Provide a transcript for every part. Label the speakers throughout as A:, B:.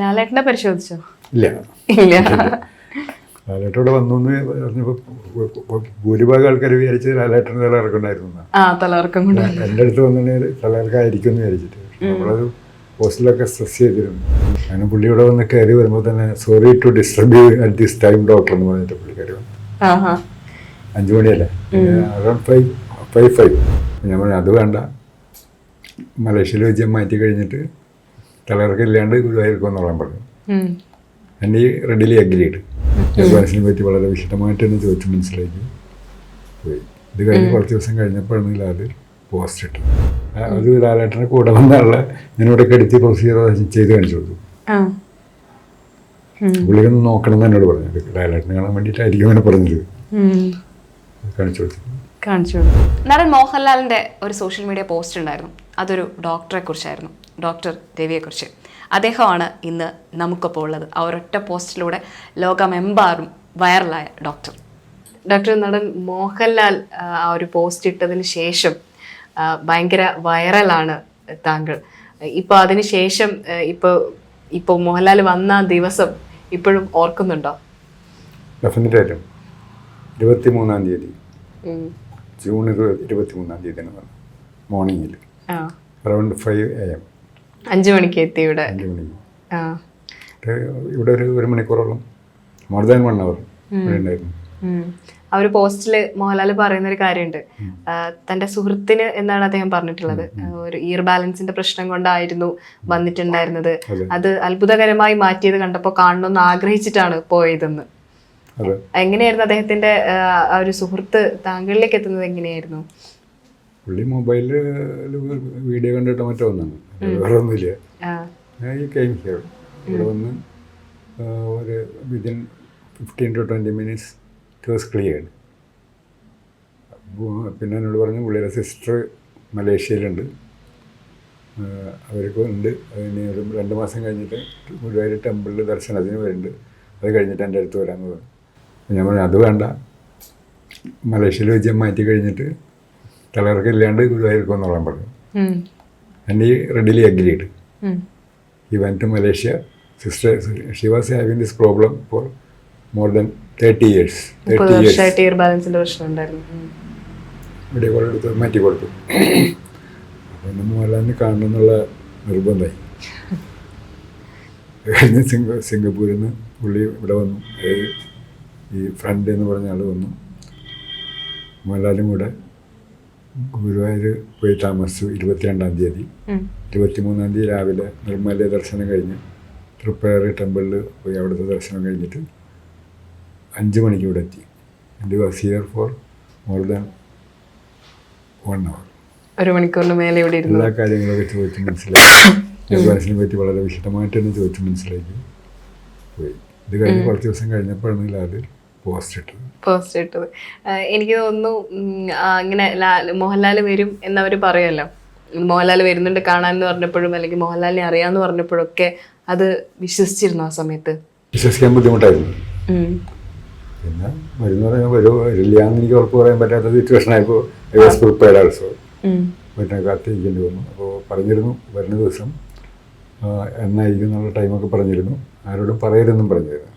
A: ലാലേട്ടനെ പരിശോധിച്ചോ?
B: ഇല്ല.
A: ഇല്ല.
B: ലാലേട്ടോടെ വന്നു പറഞ്ഞപ്പോ പറഞ്ഞപ്പോൾ ഭൂരിഭാഗം ആൾക്കാർ വിചാരിച്ച് ലാലേട്ടന്
A: കൊണ്ട്
B: എന്റെ അടുത്ത് വന്നിട്ടുണ്ടെങ്കിൽ തലയിറക്കായിരിക്കും എന്ന് വിചാരിച്ചിട്ട്. നമ്മളൊരു ഹോസ്റ്റലൊക്കെ സ്ട്രെസ് ചെയ്തിരുന്നു. അങ്ങനെ പുള്ളി ഇവിടെ വന്ന് കയറി വരുമ്പോൾ തന്നെ sorry to disturb you at this time doctor എന്ന് പറഞ്ഞിട്ട് പുള്ളി കയറി വന്നു.
A: അഞ്ചു
B: അഞ്ച് മണിയല്ലേ? അറൗണ്ട് ഫൈവ് ഫൈവ് ഫൈവ് ഞാൻ പറഞ്ഞു അത് വേണ്ട. മലേഷ്യയിൽ വെച്ച് മാറ്റി കഴിഞ്ഞിട്ട് തലയിറക്കം ഇല്ലാണ്ട് ഗുരുവായൂർക്ക് വന്നോളാൻ പറഞ്ഞു.
A: ഉം.
B: ഈ റെഡിലി അഗ്രീഡ്. അഡ്വാൻസിനെ പറ്റി വളരെ വിശദമായിട്ട് തന്നെ ചോദിച്ചു മനസ്സിലാക്കി പോയി. ഇത് കഴിഞ്ഞ് കുറച്ച് ദിവസം കഴിഞ്ഞപ്പോഴാണ് ലാൽ പോസ്റ്റ് ഇട്ടത്. ആ, അത് ലാലേട്ടനെ കൂടെ വന്നുള്ള ഞാനിവിടെ കെടുത്തി പ്രൊസീജിയർ ചെയ്ത് കാണിച്ചു കൊടുത്തു. പുള്ളിയൊന്ന് നോക്കണം എന്ന് എന്നോട് പറഞ്ഞു. ലാലേട്ടനെ കാണാൻ വേണ്ടിയിട്ടായിരിക്കും അങ്ങനെ പറഞ്ഞത്. കാണിച്ചു കൊടുത്തു.
A: കാണിച്ചു. നടൻ മോഹൻലാലിന്റെ ഒരു സോഷ്യൽ മീഡിയ പോസ്റ്റ് ഉണ്ടായിരുന്നു. അതൊരു ഡോക്ടറെ കുറിച്ചായിരുന്നു. ഡോക്ടർ രവിയെക്കുറിച്ച് അദ്ദേഹമാണ് ഇന്ന് നമുക്കൊപ്പം ഉള്ളത്. ആ ഒരൊറ്റ പോസ്റ്റിലൂടെ ലോകമെമ്പാടും വൈറലായ ഡോക്ടർ. ഡോക്ടർ നടൻ മോഹൻലാൽ ആ, ഒരു പോസ്റ്റ് ഇട്ടതിന് ശേഷം ഭയങ്കര വൈറലാണ് താങ്കൾ. ഇപ്പോൾ അതിന് ശേഷം ഇപ്പോൾ ഇപ്പോൾ മോഹൻലാൽ വന്ന ദിവസം ഇപ്പോഴും ഓർക്കുന്നുണ്ടോ?
B: ഡെഫിനറ്റായിട്ടും. ഇരുപത്തി മൂന്നാം തീയതി. ജൂൺ ഇരുപത് ഇരുപത്തി മൂന്നാം തീയതി മോർണിംഗിൽ. Around five A M.
A: അഞ്ചു മണിക്ക് എത്തി ഇവിടെ.
B: അഞ്ച്
A: ആ.
B: ഇവിടെ ഒരു ഒരു മണിക്കൂറോളം മോർ ദാൻ വൺ അവർ ഇവിടെ ഉണ്ടായിരുന്നു
A: ഉം. ആ ഒരു പോസ്റ്റിൽ മോഹൻലാൽ പറയുന്ന ഒരു കാര്യമുണ്ട് ആ, തന്റെ സുഹൃത്തിന് എന്നാണ് അദ്ദേഹം പറഞ്ഞിട്ടുള്ളത്. ആ, ഒരു ഇയർ ബാലൻസിന്റെ പ്രശ്നം കൊണ്ടായിരുന്നു വന്നിട്ടുണ്ടായിരുന്നത്.
B: അതെ.
A: അത് അത്ഭുതകരമായി മാറ്റിയത് കണ്ടപ്പോൾ കാണണമെന്ന് ആഗ്രഹിച്ചിട്ടാണ് പോയതെന്ന്.
B: അതെ.
A: എങ്ങനെയായിരുന്നു അദ്ദേഹത്തിന്റെ ആ, ആ ഒരു സുഹൃത്ത് താങ്കളിലേക്ക് എത്തുന്നത് എങ്ങനെയായിരുന്നു?
B: പുള്ളി മൊബൈലിൽ വീഡിയോ കണ്ടിട്ട് മറ്റോ വേറെ ഒന്നുമില്ല. ഞാൻ ഈ കെയിം ഹിയർ ഇവിടെ വന്ന് ഒരു within fifteen to twenty minutes it was cleared പിന്നെ എന്നോട് പറഞ്ഞു പുള്ളിയുടെ സിസ്റ്റർ മലേഷ്യയിലുണ്ട്. അവർക്ക് ഉണ്ട്. അതിന് ഒരു രണ്ട് മാസം കഴിഞ്ഞിട്ട് ഗുരുവായൂർ ടെമ്പിളിൽ ദർശനത്തിന് വരുന്നുണ്ട്. അത് കഴിഞ്ഞിട്ട് എന്റെ അടുത്ത് വരാമെന്ന് പറഞ്ഞു. ഞാൻ പറഞ്ഞു അത് വേണ്ട. മലേഷ്യയിൽ വെച്ച് മാറ്റി കഴിഞ്ഞിട്ട് തലയിറക്കം ഇല്ലാണ്ട് ഗുരുവായൂർക്ക് വന്നോളാൻ പറഞ്ഞു. എന്റെ ഈ readily agreed problem for more than 30 years.
A: മുപ്പത്
B: 30 years.
A: വർഷമായിട്ട് ഇയർ പ്രശ്നം ഉണ്ടായിരുന്നു. ഉം.
B: വീഡിയോ കോൾ എടുത്ത് മാറ്റി കൊടുത്തു. അപ്പം നമ്മൾ മോഹൻലാലിനെ കാണണം എന്നുള്ള നിർബന്ധമായി. കഴിഞ്ഞ് സിംഗ സിംഗപ്പൂരിൽ നിന്ന് പുള്ളി ഇവിടെ വന്നു. ഈ ഫ്രണ്ട് എന്ന് പറഞ്ഞ ആൾ വന്നു. മോഹൻലാലും കൂടെ ഗുരുവായൂർ പോയി താമസിച്ചു ഇരുപത്തിരണ്ടാം തീയതി. ഇരുപത്തിമൂന്നാം തീയതി രാവിലെ നിർമ്മല ദർശനം കഴിഞ്ഞ് തൃപ്പേറി ടെമ്പിളിൽ പോയി അവിടുത്തെ ദർശനം കഴിഞ്ഞിട്ട് അഞ്ച് മണിക്ക് ഇവിടെ എത്തി. എന്റെ was here for more than one hour
A: ഒരു മണിക്കൂറിന് മേലെ ഇവിടെ
B: എല്ലാ കാര്യങ്ങളൊക്കെ ചോദിച്ച് മനസ്സിലാക്കി അഡ്വാൻസിനെ പറ്റി വളരെ വിശദമായിട്ട് തന്നെ ചോദിച്ച് മനസ്സിലാക്കി പോയി. ഇത് കഴിഞ്ഞ് കുറച്ച് ദിവസം കഴിഞ്ഞപ്പോഴാണ് ലാൽ പോസ്റ്റ് ഇട്ടത്
A: എനിക്ക് തോന്നുന്നു അങ്ങനെ മോഹൻലാൽ വരും എന്നവർ പറയുമല്ലോ. മോഹൻലാൽ വരുന്നുണ്ട് കാണാൻ എന്ന് പറഞ്ഞപ്പോഴും അല്ലെങ്കിൽ മോഹൻലാലിനെ അറിയാന്ന് പറഞ്ഞപ്പോഴൊക്കെ അത് വിശ്വസിച്ചിരുന്നു ആ സമയത്ത്?
B: വിശ്വസിക്കാൻ ബുദ്ധിമുട്ടായിരുന്നു. പിന്നെ വരുന്ന പറയാൻ വരുമോ വരില്ല എന്ന് എനിക്ക് ഉറപ്പ് പറയാൻ പറ്റാത്ത സിറ്റുവേഷൻ ആയപ്പോൾ ഐ വാസ് പ്രിപ്പയർഡ് ആൾസോ. പിന്നെ കാത്തിരിക്കേണ്ടി വന്നു. അപ്പോൾ പറഞ്ഞിരുന്നു വരുന്ന ദിവസം എന്നായിരിക്കും എന്നുള്ള ടൈമൊക്കെ പറഞ്ഞിരുന്നു. ആരോടും പറയരുതെന്നും പറഞ്ഞിരുന്നു.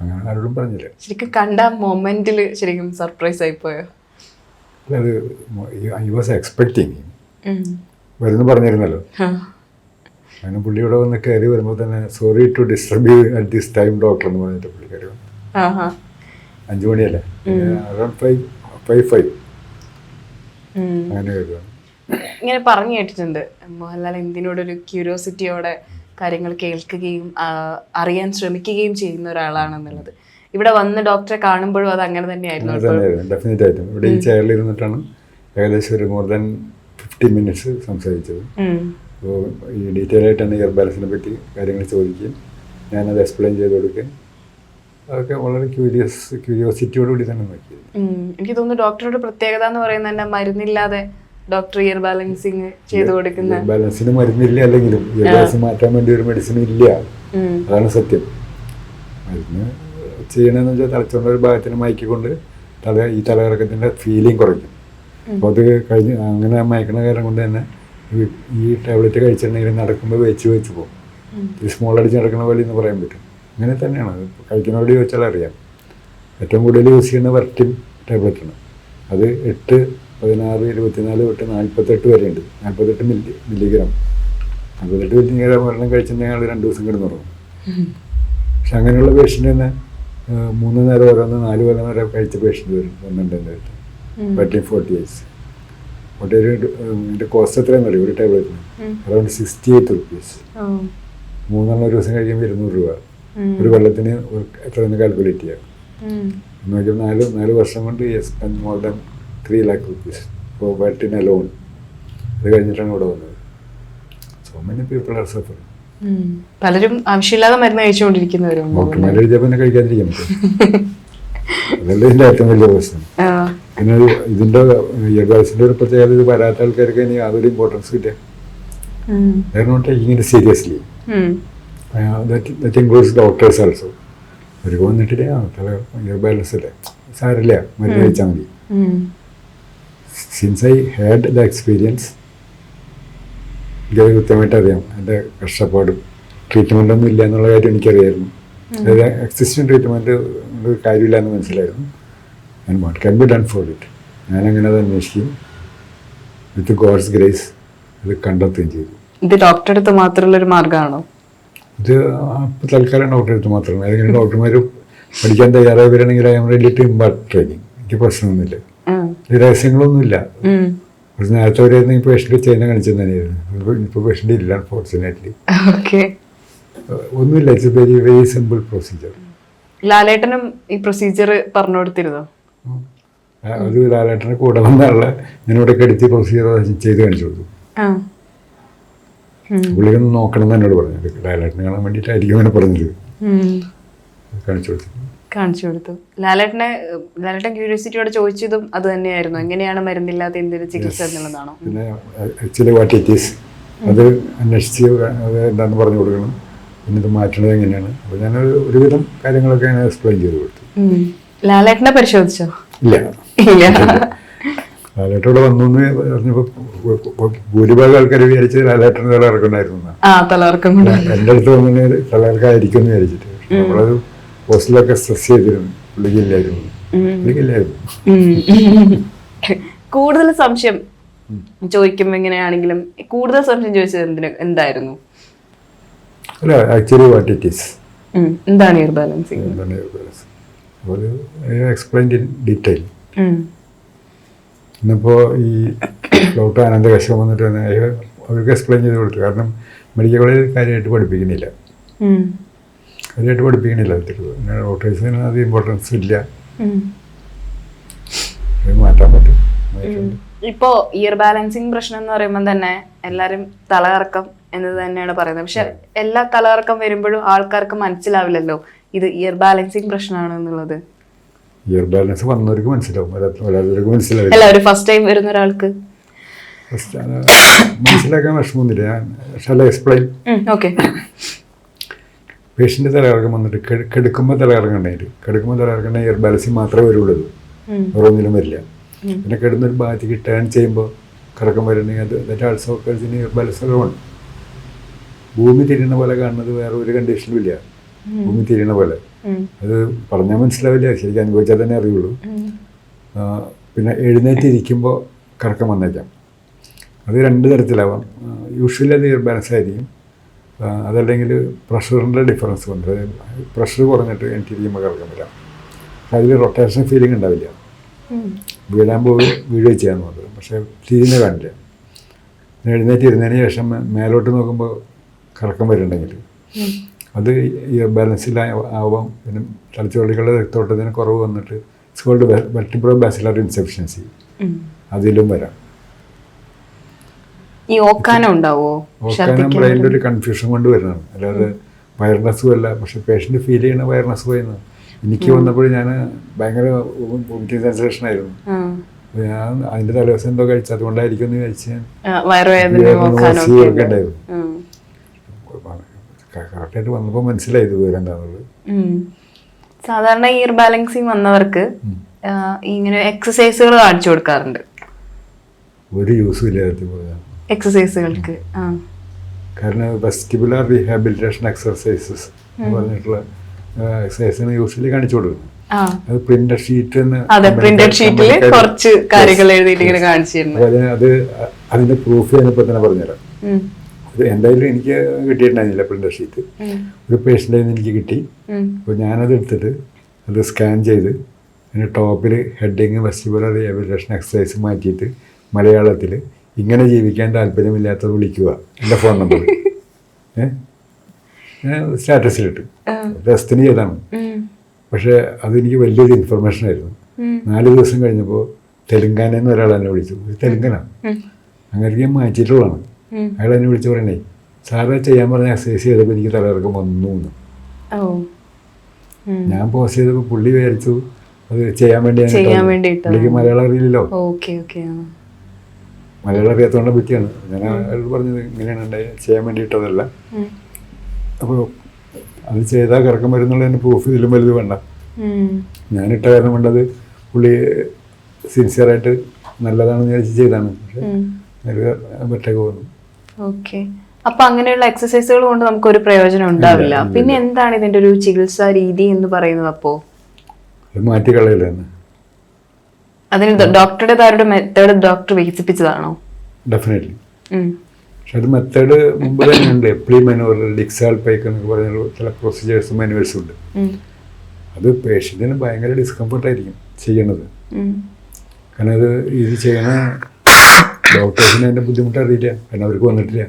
B: അങ്ങനെ ആരോടും പറഞ്ഞില്ല.
A: ശരിക്കും കണ്ട മൊമെന്റിൽ ശരിക്കും സർപ്രൈസ് ആയി പോയോ?
B: അത് ഐ വാസ് എക്സ്പെക്ടിങ്. വരുന്നു പറഞ്ഞിരുന്നല്ലോ. അങ്ങനെ പുള്ളി ഇവിടെ വന്ന് കയറി വരുമ്പോൾ തന്നെ sorry to disturb you at this time doctor എന്ന് പറഞ്ഞിട്ട് പുള്ളി കയറി വന്നു. അഞ്ച് മണിയല്ലേ? അറൗണ്ട് ഫൈവ് ഫൈവ് ഫൈവ് അങ്ങനെ കയറി
A: ഇങ്ങനെ പറഞ്ഞു കേട്ടിട്ടുണ്ട്. മോഹൻലാൽ എന്തിനോടൊരു ക്യൂരിയോസിറ്റിയോടെ കാര്യങ്ങൾ കേൾക്കുകയും അറിയാൻ ശ്രമിക്കുകയും ചെയ്യുന്ന ഒരാളാണെന്നുള്ളത്. ഇവിടെ വന്ന് ഡോക്ടറെ കാണുമ്പോഴും അത് അങ്ങനെ തന്നെയായിരുന്നു
B: ഡെഫിനറ്റ് ആയിട്ടും. ഇവിടെ ഈ ചെയറിൽ ഇരുന്നിട്ടാണ് ഏകദേശം ഒരു മോർ ദാൻ ഫിഫ്റ്റി മിനിറ്റ്സ് സംസാരിച്ചത്. അപ്പോൾ ഈ ഡീറ്റെയിൽ ആയിട്ടാണ് ഇയർ ബാലൻസിനെ പറ്റി കാര്യങ്ങൾ ചോദിക്കുകയും ഞാനത് എക്സ്പ്ലെയിൻ ചെയ്ത് കൊടുക്കുകയും അതൊക്കെ വളരെ ക്യൂരിയസ് ക്യൂരിയോസിറ്റിയോട് കൂടി തന്നെ നോക്കിയത്
A: എനിക്ക് തോന്നുന്നു ഡോക്ടറുടെ പ്രത്യേകത എന്ന് പറയുന്നത് തന്നെ മരുന്നില്ലാതെ ഡോക്ടർ ഇയർ ബാലൻസിങ് ചെയ്തു കൊടുക്കുന്ന
B: ബാലൻസിന് മരുന്നില്ല അല്ലെങ്കിലും ഇയർ ബാലൻസ് മാറ്റാൻ വേണ്ടി ഒരു മെഡിസിൻ ഇല്ല. അതാണ് സത്യം. മരുന്ന് ചെയ്യണമെന്ന് വെച്ചാൽ തലച്ചോറിന്റെ ഒരു ഭാഗത്തിന് മയക്കിക്കൊണ്ട് തല ഈ തലകറക്കത്തിന്റെ ഫീലിംഗ് കുറയ്ക്കും. അപ്പോൾ അത് കഴിഞ്ഞ് അങ്ങനെ മയക്കണ കാരണം കൊണ്ട് തന്നെ ഈ- ടാബ്ലറ്റ് കഴിച്ചിട്ടുണ്ടെങ്കിൽ നടക്കുമ്പോൾ വെച്ച് വെച്ച് പോകും. സ്മോൾ അടിച്ച് നടക്കുന്ന പോലെ എന്ന് പറയാൻ പറ്റും. അങ്ങനെ തന്നെയാണ്. കഴിക്കുന്നവരോട് ചോദിച്ചാൽ അറിയാം. ഏറ്റവും കൂടുതൽ യൂസ് ചെയ്യുന്ന വെർട്ടിൻ ടാബ്ലറ്റാണ് അത് എട്ട് പതിനാറ് ഇരുപത്തിനാല് തൊട്ട് നാൽപ്പത്തെട്ട് വരെ ഉണ്ട് നാൽപ്പത്തെട്ട് മില്ലി മില്ലിഗ്രാം. നാൽപ്പത്തെട്ട് മില്ലിഗ്രാം ഒരെണ്ണം കഴിച്ചിട്ടുണ്ടെങ്കിൽ ആൾ രണ്ട് ദിവസം കിടന്നുറങ്ങും പക്ഷെ അങ്ങനെയുള്ള പേഷ്യന്റ് തന്നെ മൂന്ന് നേരം ഓരോന്ന് നാല് കൊല്ലം വരെ കഴിച്ച പേഷ്യന്റ് വരും വന്നിട്ടുണ്ട് എന്റെ അടുത്ത് thirty forty years forty eight ഇതിന്റെ കോസ്റ്റ് എത്രയാണെന്ന് അറിയും ഒരു ടാബ്ലറ്റിന് അറൗണ്ട് സിക്സ്റ്റി എയ്റ്റ് റുപ്പീസ് മൂന്നെണ്ണം ഒരു ദിവസം കഴിയുമ്പോൾ ഇരുന്നൂറ് രൂപ. ഒരു വെള്ളത്തിന് എത്ര എത്രയെന്ന് കാൽക്കുലേറ്റ് ചെയ്യാം. എന്ന് വെച്ചാൽ നാല് നാല് വർഷം കൊണ്ട് spend more than three lakh rupees for വെട്ടിൻ alone അത് കഴിഞ്ഞിട്ടാണ് ഇവിടെ വന്നത്. So many people are suffer
A: പലരും ആവശ്യമില്ലാതെ മരുന്ന് കഴിച്ചുകൊണ്ടിരിക്കുന്നവരും
B: ഡോക്ടർമാരെ എഴുതിയാൽ പിന്നെ കഴിക്കാതിരിക്കാൻ പറ്റും. അതല്ലേ ഇതിന്റെ ഏറ്റവും വലിയ പ്രശ്നം. പിന്നെ ഇതിന്റെ ഇയർബാഡ്സിന്റെ ഒരു പ്രത്യേകത ഇത് വരാത്ത ആൾക്കാർക്ക് ഇനി യാതൊരു ഇമ്പോർട്ടൻസ് ഇല്ല. Seriously
A: that,
B: that includes doctors also അവർ വന്നിട്ടില്ലേ? തല ബാലൻസ് അല്ലേ? സാരില്ല മരുന്ന് കഴിച്ചാൽ മതി. Since I had the experience എനിക്കത് കൃത്യമായിട്ട് അറിയാം. എന്റെ കഷ്ടപ്പാടും. ട്രീറ്റ്മെന്റ് ഒന്നും ഇല്ല എന്നുള്ള കാര്യം എനിക്കറിയായിരുന്നു. അതായത് എക്സിസ്റ്റിംഗ് ട്രീറ്റ്മെന്റ് കാര്യമില്ല എന്ന് മനസ്സിലായിരുന്നു. And what can be done for it ഞാനങ്ങനെ അത് അന്വേഷിക്കും. വിത്ത് ഗോഡ്സ് ഗ്രേസ് അത് കണ്ടെത്തുകയും ചെയ്തു.
A: ഇത് ഡോക്ടറെ അടുത്ത് മാത്രമുള്ള ഒരു മാർഗമാണോ?
B: ഇത് ഇപ്പോൾ തൽക്കാലം ഡോക്ടറെ അടുത്ത് മാത്രമാണ് ഏതെങ്കിലും ഡോക്ടർമാർ പഠിക്കാൻ തയ്യാറായി വരികയാണെങ്കിൽ I'm ready to impart training എനിക്ക് പ്രശ്നമൊന്നുമില്ല. രഹസ്യങ്ങളൊന്നുമില്ല. കുറച്ച് നേരത്തെ ഒരു ഈ പേഷ്യന്റ് ചൈന കാണിച്ചു തന്നെയായിരുന്നു. ഇപ്പോൾ ഇപ്പോൾ പേഷ്യന്റ് ഇല്ല അൺഫോർച്ചുനേറ്റ്ലി
A: ഓക്കെ
B: ഒന്നുമില്ല it's very very simple procedure
A: ലാലേട്ടനും ഈ പ്രൊസീജിയർ പറഞ്ഞു കൊടുത്തിരുന്നോ
B: അത് ലാലേട്ടനെ കൂടെ വന്ന ആളെ ഞാനിവിടെ കെടുത്തി പ്രൊസീജിയർ ചെയ്ത് കാണിച്ചു കൊടുത്തു. പുള്ളിയൊന്ന് നോക്കണം എന്ന് എന്നോട് പറഞ്ഞു. ലാലേട്ടനെ കാണാൻ വേണ്ടിയിട്ടായിരിക്കും അങ്ങനെ പറഞ്ഞത്. കാണിച്ചു കൊടുത്തു.
A: കാണിച്ചു കൊടുത്തു. ലാലേട്ടനെ ലാലേട്ടൻ ക്യൂരിയോസിറ്റിയോടെ ചോദിച്ചതും അത് തന്നെയായിരുന്നു. എങ്ങനെയാണ് മരുന്നില്ലാത്ത എന്തൊരു ചികിത്സ എന്നുള്ളതാണോ?
B: പിന്നെ ചില വാട്ട് ഇറ്റ് ഈസ് അത് അന്വേഷിച്ച് അത് എന്താണെന്ന് പറഞ്ഞു കൊടുക്കണം. പിന്നെ ഇത് മാറ്റണത് എങ്ങനെയാണ്? അപ്പോൾ ഞാൻ ഒരുവിധം കാര്യങ്ങളൊക്കെ ഞാൻ എക്സ്പ്ലെയിൻ ചെയ്ത് കൊടുത്തു.
A: ലാലേട്ടനെ പരിശോധിച്ചോ?
B: ഇല്ല.
A: ഇല്ല.
B: ലാലേട്ടോടെ വന്നു എന്ന് പറഞ്ഞപ്പോൾ ഭൂരിഭാഗം ആൾക്കാർ വിചാരിച്ചത് ലാലേട്ടൻ തല ഇറക്കണ്ടായിരുന്നു
A: ആ തലവർക്കം കൊണ്ട്
B: എന്റെ അടുത്ത് വന്നു തലയിറക്കായിരിക്കും എന്ന് വിചാരിച്ചിട്ട്. നമ്മളൊരു നമ്മളത് പോസ്റ്റിലൊക്കെ സ്ട്രെസ് ചെയ്തിരുന്നു പുള്ളിക്കില്ലായിരുന്നു പുള്ളിക്കില്ലായിരുന്നു.
A: കൂടുതൽ സംശയം ചോദിക്കുമ്പോ എങ്ങനെയാണെങ്കിലും കൂടുതൽ സംശയം ചോദിച്ചത് എന്തിനു എന്തായിരുന്നു?
B: അല്ല ആക്ച്വലി വാട്ട് ഇറ്റ് ഈസ്.
A: എന്താണ് ഇയർ ബാലൻസിങ്
B: എന്താണ് അപ്പോൾ എക്സ്പ്ലെയിൻ ഇൻ ഡീറ്റെയിൽ ഇന്നിപ്പോൾ ഈ ഡോക്ടർ ആനന്ദ കശ്യപ് വന്നിട്ട് അവർക്ക് എക്സ്പ്ലെയിൻ ചെയ്ത് കൊടുത്തു. കാരണം മെഡിക്കൽ കോളേജിൽ കാര്യമായിട്ട് പഠിപ്പിക്കുന്നില്ല. കാര്യമായിട്ട് പഠിപ്പിക്കണില്ല പിന്നെ ഡോക്ടേഴ്സിന് അത് ഇമ്പോർട്ടൻസ് ഇല്ല മാറ്റാൻ പറ്റും.
A: ഇപ്പോ ഇയർ ബാലൻസിങ് പ്രശ്നം എന്ന് പറയുമ്പോൾ തന്നെ എല്ലാരും തലകറക്കം എന്ന് തന്നെയാണ് പറയുന്നത് പക്ഷെ എല്ലാ തലകറക്കം വരുമ്പോഴും ആൾക്കാർക്ക് മനസ്സിലാവില്ലല്ലോ ഇത് ഇയർ ബാലൻസിങ് പ്രശ്നമാണ് എന്നുള്ളത്
B: ഇയർ ബാലൻസ് വന്നവർക്ക് മനസ്സിലാവും വരാത്തവർക്ക് മനസ്സിലാവില്ല
A: അല്ല ഒരു ഫസ്റ്റ് ടൈം വരുന്ന ഒരാൾക്ക്
B: മനസ്സിലാക്കാൻ വിഷമമൊന്നുമില്ല ഞാൻ എക്സ്പ്ലെയിൻ
A: ഓക്കെ
B: പേഷ്യന്റ് തലകറക്കം വന്നിട്ട് കെടുക്കുമ്പോൾ തലകറങ്ങണ്ടായിട്ട്. കെടുക്കുമ്പോൾ തലകറങ്ങണ ഇയർ ബാലൻസിൽ മാത്രമേ വരുള്ളൂ. വേറെ ഒന്നിലും വരില്ല. പിന്നെ കിടന്നൊരു ഭാഗത്തേക്ക് ടേൺ ചെയ്യുമ്പോൾ കറക്കം വരുന്നുണ്ടെങ്കിൽ അത് ദറ്റ് ആൾസോ ബാലൻസ് ഉണ്ട് ഭൂമി തിരിയുന്ന പോലെ കാണുന്നത് വേറെ ഒരു കണ്ടീഷനും ഇല്ല. ഭൂമി തിരിയുന്ന പോലെ. അത് പറഞ്ഞാൽ മനസ്സിലാവില്ല. ശരിക്കും അനുഭവിച്ചാൽ തന്നെ അറിയുള്ളൂ. പിന്നെ എഴുന്നേറ്റ് ഇരിക്കുമ്പോൾ കറക്കം വന്നേക്കാം. അത് രണ്ട് തരത്തിലാവാം. യൂഷ്വലി അത് ബാലൻസ് ആയിരിക്കും അതല്ലെങ്കിൽ പ്രഷറിന്റെ ഡിഫറൻസ് കൊണ്ട്. പ്രഷർ കുറഞ്ഞിട്ട് എനിക്ക് ഇരിക്കുമ്പോൾ കിടക്കാൻ വരാം അതിൽ റൊട്ടേഷൻ ഫീലിംഗ് ഉണ്ടാവില്ല. വീഴാൻ പോയി വീഴുകയും ചെയ്യാൻ നോക്കുന്നത് പക്ഷേ തിരിഞ്ഞ് കാണില്ല പിന്നെ എഴുന്നേറ്റ് ഇരുന്നതിന് ശേഷം മേലോട്ട് നോക്കുമ്പോൾ കറക്കം വരുന്നുണ്ടെങ്കിൽ. അത് ഈ ബാലൻസിൽ ആവാം പിന്നെ തലച്ചോറികളുടെ രക്തോട്ടത്തിന് കുറവ് വന്നിട്ട് സ്കോൾഡ് വെർട്ടിബ്രോ ബാസിലർ ഇൻസഫിഷ്യൻസി അതിലും വരാം.
A: ഈ ഓക്കാനം ഉണ്ടാവോ?
B: ഓക്കാനം ബ്രെയിനിന്റെ ഒരു കൺഫ്യൂഷൻ കൊണ്ട് വരുന്നതാണ്. അല്ലാതെ വയർനെസ്സും അല്ല പക്ഷെ പേഷ്യന്റ് ഫീൽ ചെയ്യുന്ന വയർനെസ് പോയിരുന്നു എനിക്ക് വന്നപ്പോൾ ഞാൻ ഭയങ്കര വോമിറ്റിംഗ് സെൻസേഷൻ ആയിരുന്നു. ഞാൻ അതിന്റെ തലേദിവസം എന്തോ കഴിച്ചു. അതുകൊണ്ടായിരിക്കും എന്ന് കഴിച്ച് ഞാൻ ഉണ്ടായിരുന്നു. കറക്റ്റായിട്ട് വന്നപ്പോൾ മനസ്സിലായി ഇത് വിവരം
A: സാധാരണ ഇയർ ബാലൻസിങ് വന്നവർക്ക് ഇങ്ങനെ എക്സസൈസുകൾ കാണിച്ചു കൊടുക്കാറുണ്ട്.
B: ഒരു യൂസും ഇല്ലാതെ
A: എക്സസൈസുകൾക്ക്
B: കാരണം വെസ്റ്റിബുലർ റീഹാബിലിറ്റേഷൻ എക്സർസൈസസ് എന്ന് പറഞ്ഞിട്ടുള്ള എക്സസൈസിന് യൂസ്വലി കാണിച്ചു കൊടുക്കുന്നു അത് പ്രിന്റഡ് ഷീറ്റ്
A: അതെ പ്രിന്റഡ് ഷീറ്റിൽ കുറച്ച് കാര്യങ്ങൾ എഴുതിയിട്ട് ഇങ്ങനെ കാണിച്ചിരുന്നു.
B: അത് അതിന്റെ പ്രൂഫ് ഞാനിപ്പോ തന്നെ പറഞ്ഞുതരാം. എന്തായാലും എനിക്ക് കിട്ടിയിട്ടുണ്ടായിരുന്നില്ല പ്രിന്റഡ് ഷീറ്റ് ഒരു പേഷ്യന്റെ എനിക്ക് കിട്ടി. അപ്പോൾ ഞാനത് എടുത്തിട്ട് അത് സ്കാൻ ചെയ്ത് അതിന്റെ ടോപ്പിൽ ഹെഡിങ് വെസ്റ്റിബുലർ റീഹാബിലിറ്റേഷൻ എക്സസൈസ് മാറ്റിയിട്ട് മലയാളത്തിൽ ഇങ്ങനെ ജീവിക്കാൻ താല്പര്യമില്ലാത്തത് വിളിക്കുക. എന്റെ ഫോൺ നമ്പർ. സ്റ്റാറ്റസിലിട്ടു. രസത്തിന് ചെയ്താണ്. പക്ഷേ അതെനിക്ക് വലിയൊരു ഇൻഫർമേഷൻ ആയിരുന്നു. നാല് ദിവസം കഴിഞ്ഞപ്പോൾ തെലുങ്കാനയിൽ എന്ന് ഒരാൾ എന്നെ വിളിച്ചു. തെലുങ്കാനാണ്. തെലുങ്കന അങ്ങനെ ഞാൻ മാറ്റിയിട്ടുള്ളതാണ്. അയാൾ എന്നെ വിളിച്ച് പറയണേ സാറേ ചെയ്യാൻ പറഞ്ഞ എക്സസൈസ് ചെയ്തപ്പോൾ എനിക്ക് തലയിറക്കം വന്നു എന്ന്. ഞാൻ പോസ്റ്റ് ചെയ്തപ്പോൾ പുള്ളി വിചാരിച്ചു അത് ചെയ്യാൻ വേണ്ടി. പുള്ളിക്ക് മലയാളം അറിയില്ലല്ലോ. മലയാളം അറിയാത്തതുകൊണ്ട് പറ്റിയാണ് ഞാൻ അയാൾ പറഞ്ഞത് ഇങ്ങനെയാണ് ചെയ്യാൻ വേണ്ടിയിട്ടതല്ല. അപ്പോൾ അത് ചെയ്താൽ വരുന്നുള്ള വരുന്നുള്ളതിന് പ്രൂഫ് ഇതിലും വലുത് വേണ്ട. ഞാനിട്ട കാരണം കൊണ്ടത് പുള്ളി സിൻസിയറായിട്ട് നല്ലതാണെന്ന് വിചാരിച്ച് ചെയ്താണ്. പക്ഷേ വന്നു
A: ഓക്കെ. അപ്പൊ അങ്ങനെയുള്ള എക്സസൈസുകൾ കൊണ്ട് നമുക്ക് ഒരു പ്രയോജനം ഉണ്ടാവില്ല. പിന്നെ എന്താണ് ഇതിന്റെ ഒരു ചികിത്സാ രീതി എന്ന് പറയുന്നത് അപ്പോ?
B: അത് മാറ്റിക്കളയില്ലെന്ന്
A: ഡോക്ടറുടെ താരുടെ മെത്തേഡ് ഡോക്ടർ വികസിപ്പിച്ചതാണോ?
B: ഡെഫിനറ്റ്ലി. പക്ഷെ അത് മെത്തേഡ് മുമ്പ് തന്നെ ഉണ്ട്. എപ്ലി മെനുവർ ഡിക്സാൽ പൈക്ക് എന്നൊക്കെ പറഞ്ഞ ചില പ്രൊസീജിയേഴ്സും മെനുവേഴ്സും ഉണ്ട്. അത് പേഷ്യന്റിന് ഭയങ്കര ഡിസ്കംഫർട്ടായിരിക്കും ചെയ്യണത്. കാരണം അത് ഇത് ചെയ്യണ ഡോക്ടേഴ്സിന് അതിന്റെ ബുദ്ധിമുട്ട് അറിയില്ല. കാരണം അവർക്ക് വന്നിട്ടില്ല.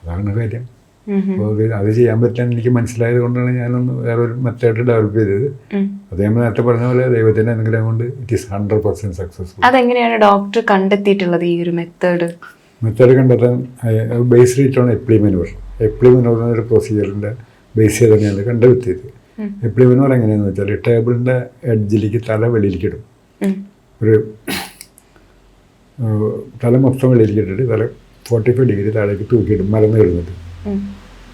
B: അതാണ് കാര്യം. അപ്പോൾ അത് ചെയ്യാൻ പറ്റാൻ എനിക്ക് മനസ്സിലായത് കൊണ്ടാണ് ഞാനൊന്ന് വേറൊരു മെത്തേഡ് ഡെവലപ്പ് ചെയ്തത്. അദ്ദേഹം നേരത്തെ പറഞ്ഞ പോലെ ദൈവത്തിന്റെ അനുഗ്രഹം കൊണ്ട് it is hundred percent successful
A: അതെങ്ങനെയാണ് ഡോക്ടർ കണ്ടെത്തിയിട്ടുള്ളത് ഈ ഒരു മെത്തേഡ്
B: മെത്തേഡ് കണ്ടെത്താൻ ബേസ് ചെയ്തിട്ടാണ് ആണ് എപ്ലി മെനൂർ എപ്ലി മെനൂർ എന്നൊരു പ്രൊസീജിയറിന്റെ ബേസ് ചെയ്ത് തന്നെയാണ് കണ്ടെത്തിയത് എപ്ലി മെനൂർ എങ്ങനെയാണെന്ന് വെച്ചാൽ ടേബിളിന്റെ എഡ്ജിലേക്ക് തല വെളിയിലേക്കിടും ഒരു തല മൊത്തം വെളിയിലേക്ക് ഇട്ടിട്ട് തല ഫോർട്ടി ഫൈവ് ഡിഗ്രി താഴേക്ക് തൂക്കിയിടും മലന്ന് കിടന്നിട്ട്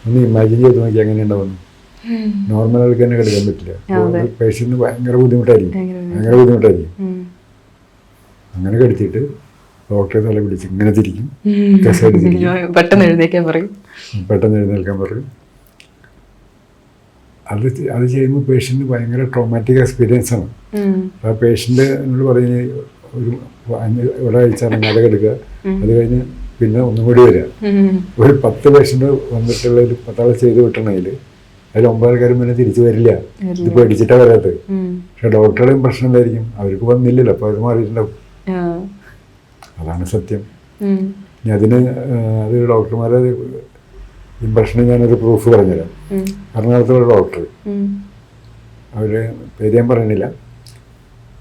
B: ഒന്ന് ഇമാജിൻ ചെയ്ത് നോക്കി എങ്ങനെ ഉണ്ടാവുന്നു? നോർമൽ ആൾക്ക് തന്നെ കിടക്കാൻ പറ്റില്ല. പേഷ്യന്റ് ഭയങ്കര ബുദ്ധിമുട്ടായിരിക്കും.
A: ഭയങ്കര
B: ബുദ്ധിമുട്ടായിരിക്കും. അങ്ങനെ കെടുത്തിയിട്ട് ഡോക്ടറെ തല പിടിച്ച് ഇങ്ങനെ തിരിക്കും
A: പെട്ടെന്ന് എഴുന്നേക്കാൻ പറയും.
B: പെട്ടെന്ന് എഴുന്നേൽക്കാൻ പറയും. അത് അത് ചെയ്യുമ്പോൾ പേഷ്യന്റ് ഭയങ്കര ട്രോമാറ്റിക് എക്സ്പീരിയൻസ് ആണ്. ആ പേഷ്യന്റ് എന്നോട് പറയുന്നത് ഒരു ഒരാഴ്ച ഇറങ്ങാതെ കിടക്കുക. അത് കഴിഞ്ഞ് പിന്നെ ഒന്നും കൂടി വരിക ഒരു പത്ത് പേഷ്യന്റ് വന്നിട്ടുള്ള ഒരു പത്താളെ ചെയ്ത് വിട്ടണമെങ്കിൽ അതിൽ ഒമ്പതാൾക്കാരും പിന്നെ തിരിച്ചു വരില്ല. ഇത് പേടിച്ചിട്ടാ വരാത്തത്. പക്ഷെ ഡോക്ടറുടെയും പ്രശ്നം എന്തായിരിക്കും അവർക്ക് വന്നില്ലല്ലോ അപ്പോൾ അവർ മാറിയിട്ടുണ്ടാവും. അതാണ് സത്യം.
A: ഞാൻ
B: ഇനി അതിന് അത് ഡോക്ടർമാരെ ഇമ്പ്രഷന് ഞാനൊരു പ്രൂഫ് പറഞ്ഞുതരാം. എറണാകുളത്തുള്ള ഡോക്ടർ.
A: അവർ
B: അവർ പേര് ഞാൻ പറയുന്നില്ല. ആ,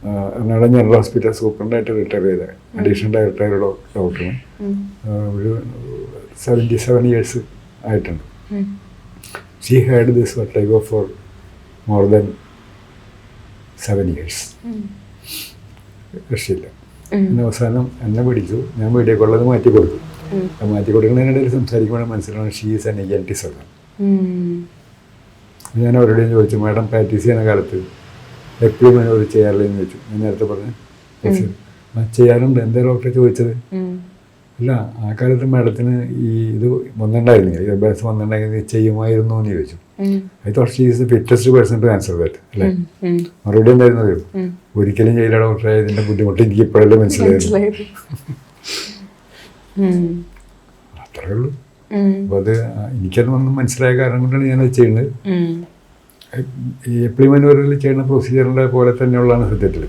B: എറണാകുളം ജനറൽ ഹോസ്പിറ്റൽ സൂപ്രണ്ടായിട്ട് റിട്ടയർ ചെയ്ത അഡീഷണൽ ഡയറക്ടർ
A: ഡോക്ടറും.
B: ഒരു സെവന്റി സെവൻ ഇയേഴ്സ് ആയിട്ടുണ്ട്
A: she
B: she had this vertigo for more than seven years. രക്ഷയില്ല
A: ഉം.
B: പിന്നെ അവസാനം എന്നെ പിടിച്ചു ഞാൻ വീഡിയോ കോളത് മാറ്റി കൊടുത്തു. മാറ്റി കൊടുക്കുന്നതിനിടയിൽ സംസാരിക്കുമ്പോൾ മനസ്സിലാണ് ഷീസ് എൻ എൻ ടി
A: ഉം.
B: ഞാൻ അവരോടും ചോദിച്ചു മാഡം പ്രാക്ടീസ് ചെയ്യുന്ന കാലത്ത് എപ്പോഴും ഒരു ചെയ്യാറില്ലെന്ന് ചോദിച്ചു. ഞാൻ നേരത്തെ പറഞ്ഞു. ചെയ്യാറുണ്ട്. എന്താ ഡോക്ടറെ ചോദിച്ചത്? ഇല്ല ആ കാലത്ത് മാഡത്തിന് ഈ ഇത് വന്നിട്ടുണ്ടായിരുന്നില്ല ഈ അഭ്യാസം വന്നിട്ടുണ്ടെങ്കിൽ ചെയ്യുമായിരുന്നു എന്ന് ചോദിച്ചു.
A: അത്
B: I thought she is the fittest person to answer that അല്ലേ. മറുപടി എന്തായിരുന്നത്. ഒരിക്കലും ചെയ്യില്ല ഡോക്ടറെ. ഇതിന്റെ ബുദ്ധിമുട്ട് എനിക്ക് ഇപ്പോഴല്ലേ മനസ്സിലായിരുന്നു. അത്രേ ഉള്ളൂ.
A: അപ്പൊ
B: അപ്പോൾ അത് എനിക്കത് വന്ന് മനസ്സിലായ കാരണം കൊണ്ടാണ് ഞാനത് ചെയ്യുന്നത്. എപ്ലിമെന്റൂരിൽ ചെയ്യുന്ന പ്രൊസീജിയറിന്റെ പോലെ തന്നെയുള്ളതാണ് സത്യത്തിൽ.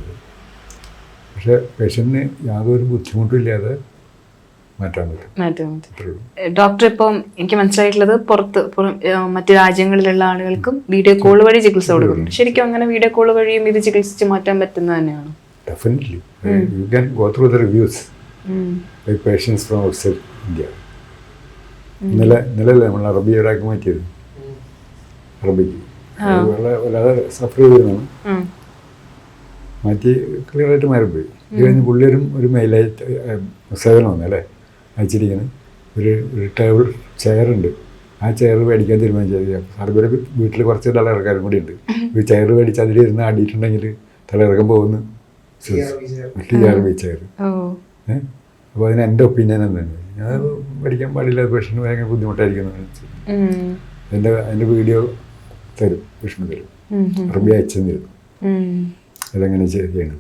B: പക്ഷേ പേഷ്യന്റിന് യാതൊരു ബുദ്ധിമുട്ടും ഇല്ലാതെ മാറ്റാൻ പറ്റും.
A: ഡോക്ടർ ഇപ്പം എനിക്ക് മനസ്സിലായിട്ടുള്ളത് പുറത്ത് മറ്റു രാജ്യങ്ങളിലുള്ള ആളുകൾക്കും വീഡിയോ കോൾ വഴി ചികിത്സ കൊടുക്കും ശരിക്കും അങ്ങനെ വീഡിയോ കോൾ വഴിയും ഇത് ചികിത്സിച്ച് മാറ്റാൻ പറ്റുന്നത് തന്നെയാണ്.
B: Definitely you can go through the reviews. By patients from outside India ഇന്നലെ ഇന്നലെ നമ്മൾ അറബി ഒരാൾക്ക് മാറ്റിയത് അറബിക്ക്. വല്ലാതെ സഫർ ചെയ്തിരുന്നു മാറ്റി ക്ലിയർ ആയിട്ട് മാറിപ്പോയി. ഇത് കഴിഞ്ഞ് പുള്ളിയരും ഒരു മെയിലായിട്ട് സേവനം വന്നല്ലേ അയച്ചിരിക്കുന്നത് ഒരു ഒരു ടേബിൾ ചെയറുണ്ട് ആ ചെയർ മേടിക്കാൻ തീരുമാനിച്ചത് സർബിയുടെ വീട്ടിൽ കുറച്ച് തലയിറക്കാരും കൂടി ഉണ്ട്. ഈ ചെയർ മേടിച്ച് അതിൽ ഇരുന്ന് ആടിയിട്ടുണ്ടെങ്കിൽ തലയിറക്കം പോകുന്നു. ടി ആർ ബി ചെയർ
A: ഓ.
B: ഏഹ് അപ്പോൾ അതിന് എന്റെ ഒപ്പീനിയൻ എന്താണ്? ഞാൻ പഠിക്കാൻ പാടില്ല. പേഷ്യന്റ് ഭയങ്കര ബുദ്ധിമുട്ടായിരിക്കും എന്ന് വെച്ച് എന്റെ അതിന്റെ വീഡിയോ തരും വിഷ്ണു തരും. അറബി അയച്ചു തരും. അതെങ്ങനെ ചെയ്യണം.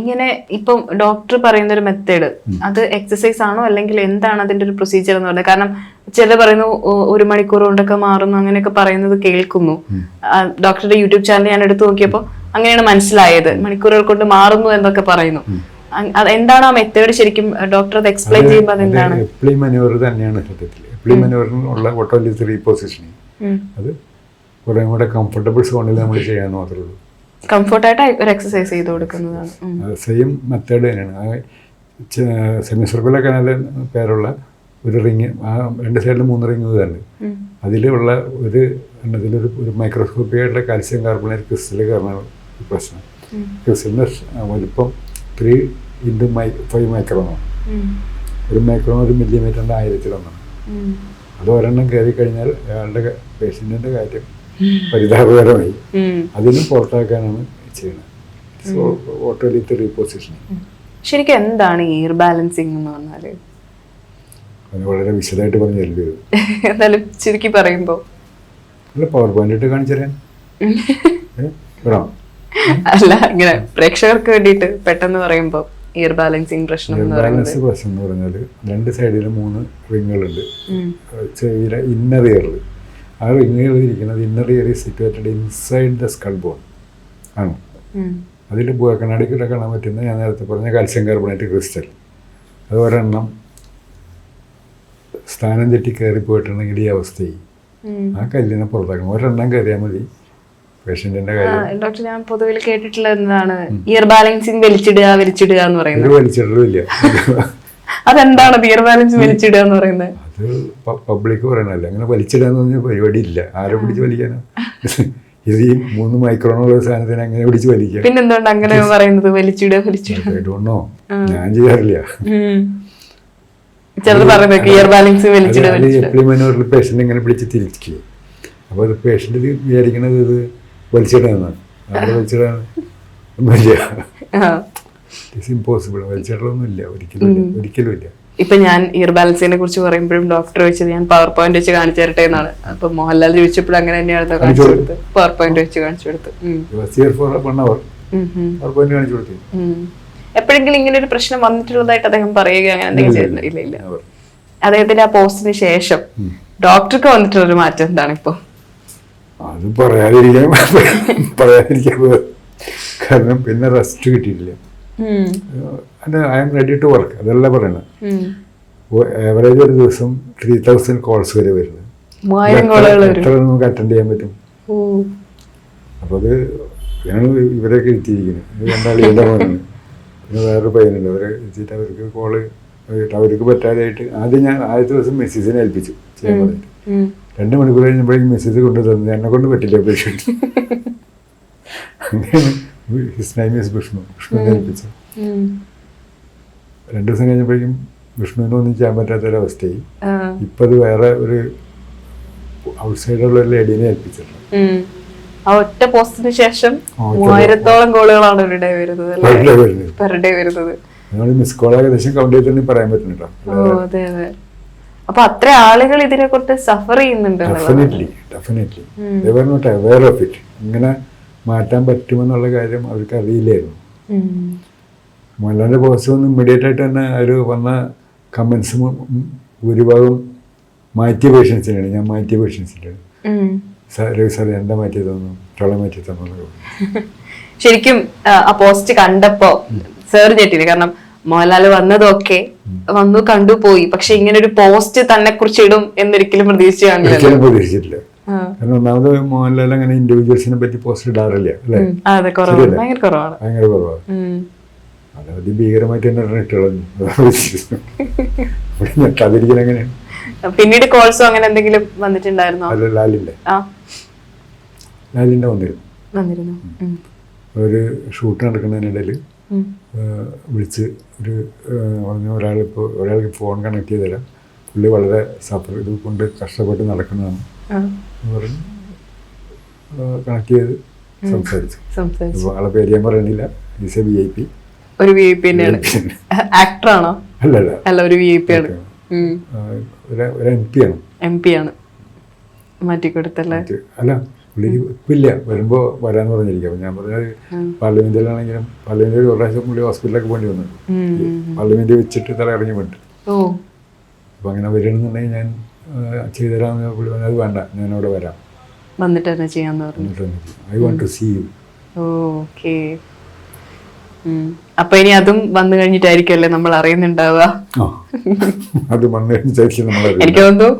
A: ഇങ്ങനെ ഇപ്പം ഡോക്ടർ പറയുന്ന ഒരു മെത്തേഡ് അത് എക്സസൈസ് ആണോ അല്ലെങ്കിൽ എന്താണ് അതിന്റെ ഒരു പ്രൊസീജിയർ എന്ന് പറയുന്നത് കാരണം ചില പറയുന്നു ഒരു മണിക്കൂർ കൊണ്ടൊക്കെ മാറുന്നു അങ്ങനെയൊക്കെ പറയുന്നത് കേൾക്കുന്നു. ഡോക്ടറുടെ യൂട്യൂബ് ചാനൽ ഞാൻ എടുത്തു നോക്കിയപ്പോൾ അങ്ങനെയാണ് മനസ്സിലായത്. മണിക്കൂറുകൾ കൊണ്ട് മാറുന്നു എന്നൊക്കെ പറയുന്നു. എന്താണ് ആ മെത്തേഡ് ശരിക്കും ഡോക്ടർ അത് എക്സ്പ്ലെയിൻ ചെയ്യുമ്പോൾ അതെന്താണ്?
B: തന്നെയാണ് സത്യത്തിൽ. ഉള്ള മനൂറിനുള്ള ഓട്ടോലിസ് റീപൊസിഷനിങ് അത് കുറേ കൂടെ കംഫർട്ടബിൾ സോണിൽ നമ്മൾ ചെയ്യാൻ മാത്രമേ ഉള്ളൂ.
A: കംഫർട്ടായിട്ട് ഒരു എക്സസൈസ് ചെയ്ത് കൊടുക്കുന്നതാണ്.
B: സെയിം മെത്തേഡ് തന്നെയാണ്. ആ സെമി സർക്കുലർ കനാൽ പേരുള്ള ഒരു റിങ് ആ രണ്ട് സൈഡിലും മൂന്ന് റിങ് ഇതുണ്ട്. അതിലുള്ള ഒരു എണ്ണത്തിലൊരു ഒരു മൈക്രോസ്കോപ്പിക് മൈക്രോസ്കോപ്പിയായിട്ടുള്ള കാൽസ്യം കാർബണേറ്റ് ക്രിസ്റ്റൽ കാരണമാണ് പ്രശ്നം. ക്രിസ്റ്റലിന്റെ വലിപ്പം ത്രീ ഇന്റു മൈ ഫൈവ് മൈക്രോണാണ് ഒരു മൈക്രോണോ ഒരു മില്ലിമീറ്ററിന്റെ ആയിരത്തിലൊന്നാണ്. അത് ഒരെണ്ണം കയറി കഴിഞ്ഞാൽ അയാളുടെ പേഷ്യന്റിന്റെ കാര്യം പരിതാപകരമായി. അതിനും പുറത്താക്കാനാണ് ചെയ്യുന്നത്. സോ ഓട്ടോലിത്ത് റീപൊസിഷനിങ്
A: ശരിക്കും എന്താണ് ഇയർ ബാലൻസിങ് എന്ന് പറഞ്ഞാൽ?
B: അത് വളരെ വിശദമായിട്ട് പറഞ്ഞു തരുന്നത്
A: എന്നാലും ചുരുക്കി പറയുമ്പോ.
B: അല്ല പവർ പോയിന്റ് ഇട്ട് കാണിച്ചു തരാൻ ഏ?
A: അല്ല ഇങ്ങനെ പ്രേക്ഷകർക്ക് വേണ്ടിയിട്ട് പെട്ടെന്ന് പറയുമ്പോ. ഇയർ ബാലൻസിങ് പ്രശ്നം
B: ബാലൻസ് പ്രശ്നം എന്ന് പറഞ്ഞാൽ രണ്ട് സൈഡിൽ മൂന്ന് റിങ്ങുകളുണ്ട്
A: ഉണ്ട്
B: ചെവിയിലെ ഇന്നർ ഇയറിൽ ആ റിങ്ങുകൾ ഇരിക്കുന്നത് inner ear situated inside the skull bone ആണ്. അതിൽ കണ്ണാടിക്കൂടെ കാണാൻ പറ്റുന്ന ഞാൻ നേരത്തെ പറഞ്ഞ കാൽസ്യം കാർബണേറ്റ് ക്രിസ്റ്റൽ അത് ഒരെണ്ണം സ്ഥാനം തെറ്റി കയറി പോയിട്ടുണ്ടെങ്കിൽ ഈ അവസ്ഥയായി. ആ കല്ലിനെ പുറത്താക്കണം. ഒരെണ്ണം കയറിയാൽ മതി.
A: പേഷ്യന്റിന്റെ
B: കാര്യം.
A: ഡോക്ടർ ഞാൻ പൊതുവിൽ കേട്ടിട്ടുള്ള എന്താണ് ഇയർ ബാലൻസിങ് വലിച്ചിടുക വലിച്ചിടുക എന്ന് പറയുന്നത്?
B: വലിച്ചിടലുമില്ല.
A: അതെന്താണ് ഇയർ ബാലൻസ് വലിച്ചിടുക എന്ന് പറയുന്നത്?
B: അത് പബ്ലിക് പറയണല്ലോ അങ്ങനെ വലിച്ചിടാന്ന് പറഞ്ഞ പരിപാടി ഇല്ല ആരെ പിടിച്ച് വലിക്കാനോ? ഇത് ഈ മൂന്ന് മൈക്രോണുള്ള സാധനത്തിന് അങ്ങനെ പിടിച്ച് വലിക്കുക
A: പിന്നെന്തുകൊണ്ട് അങ്ങനെ പറയുന്നത്? വലിച്ചിടുക വലിച്ചിടുക.
B: ഞാൻ ചെയ്യാറില്ല.
A: ഉം. പറയുന്നത് ഇയർ ബാലൻസ് വലിച്ചിടുക വലിച്ചിടുക.
B: ഇങ്ങനെ പിടിച്ച് തിരിക്കുക അപ്പോൾ അത് പേഷ്യന്റ് വിചാരിക്കണത് ഇത് വലിച്ചിടാന്നാണ് ആരെ വലിച്ചിടാണ് വലിയ ഇമ്പോസിബിൾ വലിച്ചിടലൊന്നും ഇല്ല ഒരിക്കലും ഒരിക്കലും ഇല്ല.
A: ഇപ്പൊ ഞാൻ ഇയർ ബാലൻസിനെ കുറിച്ച് പറയുമ്പോഴും ഡോക്ടർ ചോദിച്ചത് ഞാൻ പവർ പോയിന്റ് വെച്ച് കാണിച്ചു തരട്ടെ എന്നാണ്. അപ്പൊ മോഹൻലാൽ ചോദിച്ചപ്പോഴും അങ്ങനെ തന്നെയാണ് കാണിച്ചു പവർ പോയിന്റ് വെച്ച് കാണിച്ചു കൊടുത്ത്. എപ്പോഴെങ്കിലും ഇങ്ങനെ ഒരു പ്രശ്നം വന്നിട്ടുള്ളതായിട്ട് അദ്ദേഹം പറയുക അങ്ങനെ എന്തെങ്കിലും ചെയ്യുന്നു ഇല്ല. ഇല്ല അദ്ദേഹത്തിന്റെ ആ പോസ്റ്റിന് ശേഷം ഡോക്ടർക്ക് വന്നിട്ടുള്ള ഒരു മാറ്റം എന്താണ് ഇപ്പൊ?
B: അത് പറയാതിരിക്കാൻ പറയാതിരിക്കാൻ കാരണം പിന്നെ റെസ്റ്റ് കിട്ടിയിട്ടില്ല. അല്ല I M ready to work അതല്ല പറയണത്. ആവറേജ് ഒരു ദിവസം ത്രീ തൗസൻഡ് കോൾസ് വരെ വരുന്നത്. എത്ര- നമുക്ക് അറ്റൻഡ് ചെയ്യാൻ പറ്റും. അപ്പോൾ അത് എത്തിയിരിക്കുന്നത് ഇത് രണ്ടാൾ ഇതിന്റെ മോനാണ്. പിന്നെ വേറൊരു പയ്യനുണ്ട്. അവരെ എത്തിയിട്ട് അവർക്ക് കോൾ അവർക്ക് ആദ്യം ഞാൻ ആദ്യത്തെ ദിവസം മെസ്സേജിനെ ഏൽപ്പിച്ചു. ചെയ്യാൻ പറഞ്ഞിട്ട്. രണ്ട് മണിക്കൂർ കഴിഞ്ഞപ്പോഴേക്കും മെസ്സേജ് കൊണ്ടു തന്നു. എന്നെ കൊണ്ട് പറ്റില്ല പേഷ്യന്റ് അങ്ങനെയാണ് ഹിസ് നൈം ഈസ് വിഷ്ണു വിഷ്ണുവിനെ ഏൽപ്പിച്ചു രണ്ട് ദിവസം കഴിഞ്ഞപ്പോഴേക്കും വിഷ്ണുവിനെ ഒന്നും ചെയ്യാൻ പറ്റാത്തൊരവസ്ഥയായി. ഇപ്പം അത് വേറെ ഒരു ഔട്ട്സൈഡുള്ള ഒരു ലേഡീനെ ഏൽപ്പിച്ചിട്ടുണ്ട്.
A: ആ ഒറ്റ പോസ്റ്റിന് ശേഷം മൂവായിരത്തോളം കോളുകളാണ് ഒരു ഡേ വരുന്നത് പെർ ഡേ വരുന്നത്.
B: നിങ്ങൾ മിസ് കോൾ ഏകദേശം കൗണ്ട് ചെയ്തിട്ടുണ്ടെങ്കിൽ പറയാൻ പറ്റുന്നുണ്ടോ
A: ഓ അതെ അതെ. അപ്പൊ അത്ര ആളുകൾ ഇതിനെ കുറിച്ച് സഫർ ചെയ്യുന്നുണ്ട്.
B: Definitely definitely not aware of it ഇങ്ങനെ മാറ്റാൻ പറ്റുമെന്നുള്ള കാര്യം അവർക്ക് അറിയില്ലായിരുന്നു. മോഹൻലാലിന്റെ പോസ്റ്റ് ഒന്ന് ഇമ്മീഡിയറ്റ് ആയിട്ട് തന്നെ ഒരു വന്ന കമൻസ് ഭൂരിഭാഗം മാറ്റിയ പേഷ്യൻസിനാണ് ഞാൻ മാറ്റിയ പേഷ്യൻസിനാണ്
A: സാറേ
B: സാർ രവി സാർ എന്താ മാറ്റി തന്നു ചോള മാറ്റി തന്നു
A: ശരിക്കും ആ, പോസ്റ്റ് കണ്ടപ്പോ സാർ ഞെട്ടില്ല കാരണം മോഹൻലാൽ വന്നതൊക്കെ വന്നു കണ്ടു പോയി. പക്ഷെ ഇങ്ങനെ ഒരു പോസ്റ്റ് തന്നെ കുറിച്ച് ഇടും എന്നൊരിക്കലും പ്രതീക്ഷിച്ചു
B: ഒരിക്കലും പ്രതീക്ഷിച്ചിട്ടില്ല. കാരണം ഒന്നാമത് മോഹൻലാൽ അങ്ങനെ ഇൻഡിവിജ്വൽസിനെ പറ്റി പോസ്റ്റ് ഇടാറില്ല അല്ലേ?
A: ഭയങ്കര കുറവാണ്.
B: ഭയങ്കര കുറവാണ്.
A: ഉം.
B: അത് അതിഭീകരമായിട്ട് തന്നെ ഒരെണ്ണം ഇട്ട് കളഞ്ഞു അതാണ് ഞെട്ടാതിരിക്കൽ എങ്ങനെയാണ്
A: പിന്നീട് കോൾസോ അങ്ങനെ എന്തെങ്കിലും വന്നിട്ടുണ്ടായിരുന്നോ?
B: അല്ല ലാലിന്റെ.
A: ആ.
B: ലാലിന്റെ വന്നിരുന്നു.
A: വന്നിരുന്നു.
B: ഒരു ഷൂട്ട് നടക്കുന്നതിനിടയിൽ. വിളിച്ച് ഒരു പറഞ്ഞ ഒരാളിപ്പോൾ ഒരാൾക്ക് ഫോൺ കണക്ട് ചെയ്ത് തരാം പുള്ളി വളരെ സഫർ ഇത് കൊണ്ട് കഷ്ടപ്പെട്ട് നടക്കുന്നതാണ്. പറഞ്ഞ് കണക്ട് ചെയ്ത് സംസാരിച്ചു. അപ്പോൾ ആളെ പേര് ഞാൻ പറയണില്ല is a V I P
A: ഒരു വി ഐ പി തന്നെയാണ്. ആക്ടറാണോ
B: അല്ല
A: അല്ല. ഒരു വി ഐ പി ആണ്.
B: ഒരു എം പി ആണ്.
A: എം പി ആണ്. മാറ്റിക്കൊടുത്തല്ലേ?
B: മറ്റ് അല്ല പുള്ളിക്ക് ഇപ്പില്ല. വരുമ്പോൾ വരാന്ന് പറഞ്ഞിരിക്കും. അപ്പം ഞാൻ പറഞ്ഞത് പാർലമെന്റിലാണെങ്കിലും പാർലമെന്റിൽ ഒരു പ്രാവശ്യം പുള്ളി ഹോസ്പിറ്റലിലൊക്കെ പോകേണ്ടി വന്നു. പാർലമെന്റ് വെച്ചിട്ട് തല ഇറങ്ങി വിട്ടു അപ്പൊ അങ്ങനെ വരണമെന്നുണ്ടെങ്കിൽ ഞാൻ ചെയ്തുതരാമെന്ന് പുള്ളി പറഞ്ഞു അത് വേണ്ട ഞാൻ അവിടെ വരാം.
A: വന്നിട്ട് തന്നെ ചെയ്യാന്ന് പറഞ്ഞു.
B: I want to see you.
A: Okay. അപ്പൊ ഇനി അതും വന്നു കഴിഞ്ഞിട്ടായിരിക്കുമല്ലേ നമ്മൾ അറിയുന്നുണ്ടാവുക?
B: അത് വന്നു
A: എനിക്ക് തോന്നുന്നു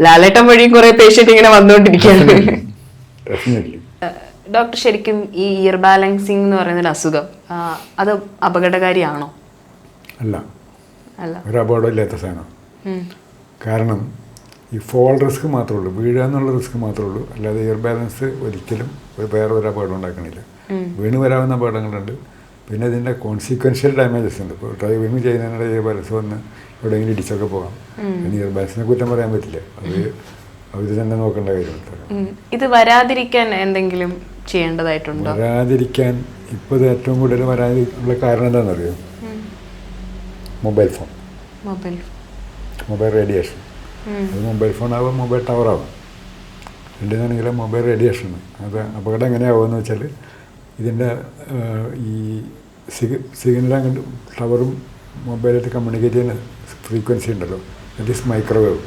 A: ലാലേട്ടൻ വഴിയും കുറെ പേഷ്യന്റ് ഇങ്ങനെ വന്നുകൊണ്ടിരിക്കുകയാണ് ഡോക്ടർ ശരിക്കും ഈ ഇയർ ബാലൻസിങ് എന്ന് പറയുന്ന ഒരു അസുഖം അത് അപകടകാരിയാണോ?
B: അല്ല.
A: അല്ല.
B: ഒരു അപകടമില്ലാത്ത സാധനം. കാരണം ഈ ഫോൾ റിസ്ക് മാത്രമേ ഉള്ളൂ. വീഴുക എന്നുള്ള റിസ്ക് മാത്രമേ ഉള്ളൂ. അല്ലാതെ ഇയർ ബാലൻസ് ഒരിക്കലും വേറെ ഒരു അപകടം ഉണ്ടാക്കണില്ല. വീണ് വരാവുന്ന അപകടങ്ങളുണ്ട്. പിന്നെ ഇതിന്റെ കോൺസിക്വൻഷ്യൽ ഡാമേജസ് ഉണ്ട്. ഇപ്പോൾ ഡ്രൈവിംഗ് ചെയ്യുന്നതിനിടെ ഇയർ ബാലൻസ് വന്ന് എവിടെയെങ്കിലും ഇടിച്ചൊക്കെ പോകാം. ഇനി ബസ്സിനെ കുറ്റം പറയാൻ പറ്റില്ല. അത് അവർ തന്നെ നോക്കേണ്ട കാര്യമാണ്
A: ഇത് വരാതിരിക്കാൻ എന്തെങ്കിലും ചെയ്യേണ്ടതായിട്ടുണ്ടോ?
B: വരാതിരിക്കാൻ ഇപ്പോൾ ഏറ്റവും കൂടുതൽ വരാതിരിക്കാനുള്ള കാരണം എന്താണെന്നറിയോ? Mobile phone.
A: Mobile
B: mobile radiation. അത് മൊബൈൽ ഫോൺ ആവാം മൊബൈൽ ടവർ ആവാം. രണ്ടിനാണെങ്കിലും മൊബൈൽ റേഡിയേഷൻ അത് അപകടം എങ്ങനെയാവുമെന്ന് വെച്ചാൽ ഇതിന്റെ ഈ സിഗ് സിഗ്നൽ ടവറും മൊബൈലായിട്ട് കമ്മ്യൂണിക്കേറ്റ് ചെയ്യുന്ന ഫ്രീക്വൻസി ഉണ്ടല്ലോ. ദറ്റ് ഈസ് മൈക്രോവേവ്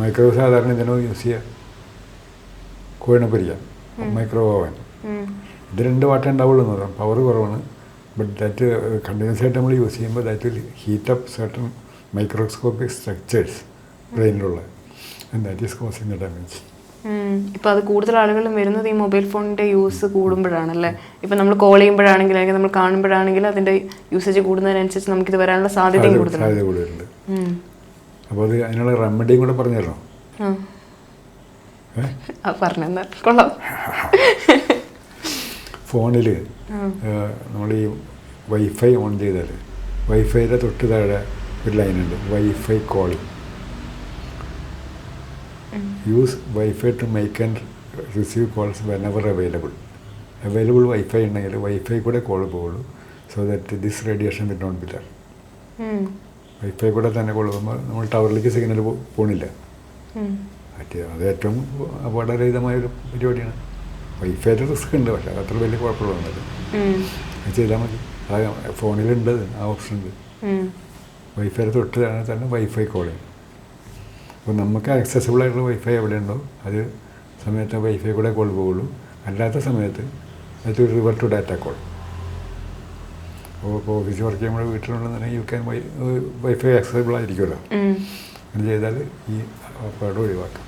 B: മൈക്രോവേവ് സാധാരണ ഇതിനോ യൂസ് ചെയ്യുക കോഴിനെ പൊരിക്കാം മൈക്രോവേവ് ഇത് രണ്ട് വാട്ടേ ഉണ്ടാവുള്ളൂ എന്ന് പറയാം. പവർ കുറവാണ്. ബട്ട് ദാറ്റ് കണ്ടിന്യൂസ് ആയിട്ട് നമ്മൾ യൂസ് ചെയ്യുമ്പോൾ that will heat up certain microscopic structures ബ്രെയിനിലുള്ള and that is causing the damage.
A: ഇപ്പൊ അത് കൂടുതൽ ആളുകളും വരുന്നത് ഈ മൊബൈൽ ഫോണിന്റെ യൂസ് കൂടുമ്പോഴാണല്ലേ? ഇപ്പൊ നമ്മൾ കോൾ ചെയ്യുമ്പോഴാണെങ്കിൽ അല്ലെങ്കിൽ നമ്മൾ കാണുമ്പോഴാണെങ്കിൽ അതിന്റെ യൂസേജ് കൂടുന്നതിനനുസരിച്ച് നമുക്കിത് വരാനുള്ള
B: സാധ്യത കൂടുതലുണ്ട്. അപ്പോൾ അത് അതിനുള്ള റെമഡിയും കൂടെ പറഞ്ഞു തരണം
A: ആ.
B: ഏ?
A: ആ പറഞ്ഞെന്നാൽ കൊള്ളാം.
B: ഫോണിൽ നമ്മൾ ഈ വൈഫൈ ഓൺ ചെയ്താൽ വൈഫൈയുടെ തൊട്ട് താഴെ ഒരു ലൈനുണ്ട് wifi calling use wifi to make and receive calls whenever available available wifi ഉണ്ടെങ്കിൽ വൈഫൈ കൂടെ കോൾ പോകുള്ളൂ so that this radiation with not
A: better.
B: Wifi കൂടെ തന്നെ കോൾ പോകുമ്പോൾ നമ്മൾ ടവറിലേക്ക് സിഗ്നൽ പോണില്ല. മറ്റേ അത് ഏറ്റവും അപകടരഹിതമായ ഒരു പരിപാടിയാണ്. വൈഫൈയുടെ റിസ്ക് ഉണ്ട് പക്ഷേ അത്ര വലിയ കുഴപ്പമുള്ള
A: ഉം.
B: അത് ചെയ്താൽ മതി. അത് ഫോണിലുണ്ട് ആ ഓപ്ഷൻ ഉണ്ട്.
A: വൈഫൈ
B: വൈഫൈയുടെ തൊട്ട് തന്നെ വൈഫൈ കോളിംഗ് അപ്പോൾ നമുക്ക് ആക്സസിബിൾ ആയിട്ടുള്ള വൈഫൈ എവിടെയുണ്ടോ അത് സമയത്ത് വൈഫൈ കൂടെ കോൾ പോകുള്ളൂ. അല്ലാത്ത സമയത്ത് അത് റിവർ ടു ഡാറ്റ കോൾ അപ്പോൾ ഇപ്പോൾ ഓഫീസിൽ വർക്ക് ചെയ്യുമ്പോൾ വീട്ടിലുണ്ടെന്നുണ്ടെങ്കിൽ യു ക്യാൻ വൈഫൈ ആക്സസിബിൾ ആയിരിക്കുമല്ലോ. അങ്ങനെ ചെയ്താൽ ഈ പാട് ഒഴിവാക്കാം.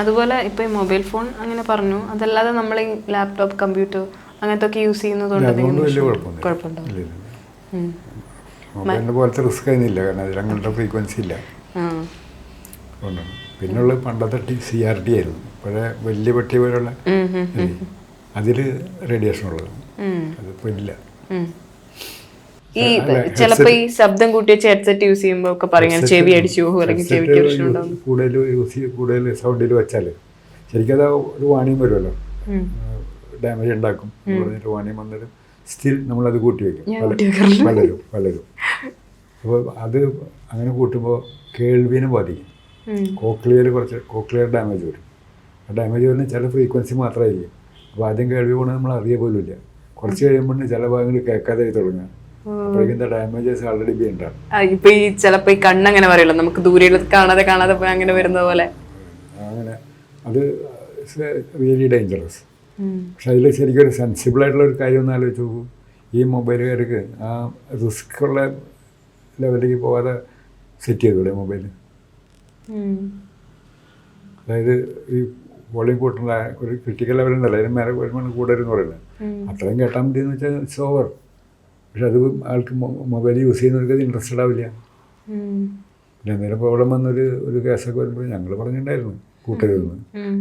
A: അതുപോലെ ഇപ്പൊ ഈ മൊബൈൽ ഫോൺ അങ്ങനെ പറഞ്ഞു. അതല്ലാതെ നമ്മൾ ഈ ലാപ്ടോപ്പ് കമ്പ്യൂട്ടർ അങ്ങനത്തെ ഒക്കെ യൂസ് ചെയ്യുന്നതുകൊണ്ട് കുഴപ്പമുണ്ടോ.
B: മൊബൈലിന്റെ പോലത്തെ റിസ്ക് അതിനില്ല കാരണം അതിൽ അങ്ങനത്തെ ഫ്രീക്വൻസി ഇല്ല.
A: ആ.
B: പിന്നുള്ള പണ്ടത്തെ ടി സി ആർ ടി ആയിരുന്നു. പഴയ വലിയ പെട്ടി പോലുള്ള അതിൽ റേഡിയേഷൻ ഉള്ളത്.
A: അതിപ്പോ
B: അതിപ്പോൾ ഇല്ല
A: ഈ ചിലപ്പോ ഈ ശബ്ദം കൂട്ടി വെച്ച് ഹെഡ്സെറ്റ് യൂസ് ചെയ്യുമ്പോ ഒക്കെ പറയാൻ ചെവി അടിച്ചു പോകും അല്ലെങ്കിൽ ചെവിക്ക് പ്രശ്നം
B: കൂടുതൽ യൂസ് ചെയ്ത് കൂടുതൽ സൗണ്ടിൽ വെച്ചാൽ ശരിക്കും അത് ഒരു വാണിയും വരുമല്ലോ. ഡാമേജ് ഉണ്ടാക്കും. പറഞ്ഞിട്ട് വാണിയും വന്നിട്ട് സ്റ്റിൽ നമ്മളത് കൂട്ടി
A: വെക്കും.
B: പലരും പലരും. അപ്പോൾ അത് അങ്ങനെ കൂട്ടുമ്പോൾ കേൾവിനെ ബാധിക്കും. കോക്ലിയർ കുറച്ച് കോക്ലിയർ ഡാമേജ് വരും. ആ ഡാമേജ് വരുന്ന ചില ഫ്രീക്വൻസി മാത്രമായിരിക്കും. അപ്പോൾ ആദ്യം കേൾവി പോണ നമ്മൾ അറിയ പോലും ഇല്ല. കുറച്ച് കഴിയുമ്പോൾ ചില ഭാഗങ്ങൾ കേൾക്കാതെ തുടങ്ങുക. അപ്പോഴേക്കും ഡാമേജസ് ആൾറെഡി ബി ഉണ്ടാകും
A: ഇപ്പൊ ഈ ചിലപ്പോ ഈ കണ്ണങ്ങനെ പറയല്ലോ നമുക്ക് ദൂരെയുള്ള കാണാതെ കാണാതെ പോയി അങ്ങനെ വരുന്ന പോലെ.
B: അങ്ങനെ. അത് റിയലി ഡേഞ്ചറസ് പക്ഷെ അതിൽ ശരിക്കും ഒരു സെൻസിബിൾ ആയിട്ടുള്ള ഒരു കാര്യം ഒന്ന് ആലോചിച്ച് നോക്കൂ. ഈ മൊബൈലുകാർക്ക് ആ റിസ്ക് ഉള്ള ലെവലിലേക്ക് പോകാതെ സെറ്റ് ചെയ്തൂടെ മൊബൈൽ. അതായത് ഈ വോളിയം കൂട്ടുന്ന ഒരു ക്രിട്ടിക്കൽ ലെവൽ ഉണ്ടല്ലോ അതിന് മേലെ വരുമ്പോൾ കൂടരുന്ന് പറയുന്നത്. അത്രയും കേട്ടാൽ മതി എന്ന് വെച്ചാൽ ഇറ്റ്സ് ഓവർ പക്ഷെ അത് ആൾക്ക് മൊബൈൽ യൂസ് ചെയ്യുന്നവർക്ക് അത് ഇൻട്രസ്റ്റഡ് ആവില്ല. പിന്നെ അന്നേരം പ്രോബ്ലം വന്നൊരു ഒരു കേസൊക്കെ വരുമ്പോൾ ഞങ്ങൾ പറഞ്ഞിട്ടുണ്ടായിരുന്നു കൂട്ടരുതെന്ന്.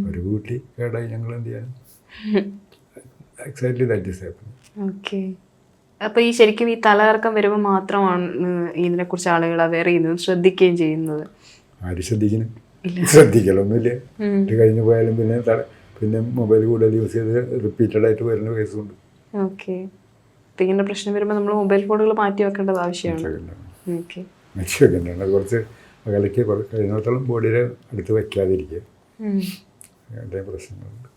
B: ഒരു കൂട്ടി കേടായി ഞങ്ങൾ എന്ത് ചെയ്യാൻ? Exactly that is happen
A: okay അപ്പൊ ഈ ശരിക്കും ഈ തലകറക്കം വരുമ്പോൾ മാത്രമാണ് ഇതിനെക്കുറിച്ച് ആളുകൾ അവെയർ ചെയ്യുന്നത് ശ്രദ്ധിക്കുകയും ചെയ്യുന്നത്.
B: ആര് ശ്രദ്ധിക്കണം? ശ്രദ്ധിക്കലൊന്നുമില്ല. ഇത് കഴിഞ്ഞു പോയാലും പിന്നെ പിന്നെ മൊബൈൽ കൂടുതൽ യൂസ് ചെയ്ത് റിപ്പീറ്റഡ് ആയിട്ട് വരുന്ന കേസുണ്ട്
A: ഓക്കെ ഇങ്ങനെ പ്രശ്നം വരുമ്പോൾ നമ്മൾ മൊബൈൽ ഫോണുകൾ മാറ്റി വെക്കേണ്ടത് ആവശ്യമാണ്.
B: അത് കുറച്ച് അകലേക്ക് കഴിഞ്ഞിടത്തോളം കഴിയുന്നിടത്തോളം ബോഡിയുടെ അടുത്ത് വെക്കാതിരിക്കുക. അങ്ങനത്തെ പ്രശ്നങ്ങളുണ്ട്.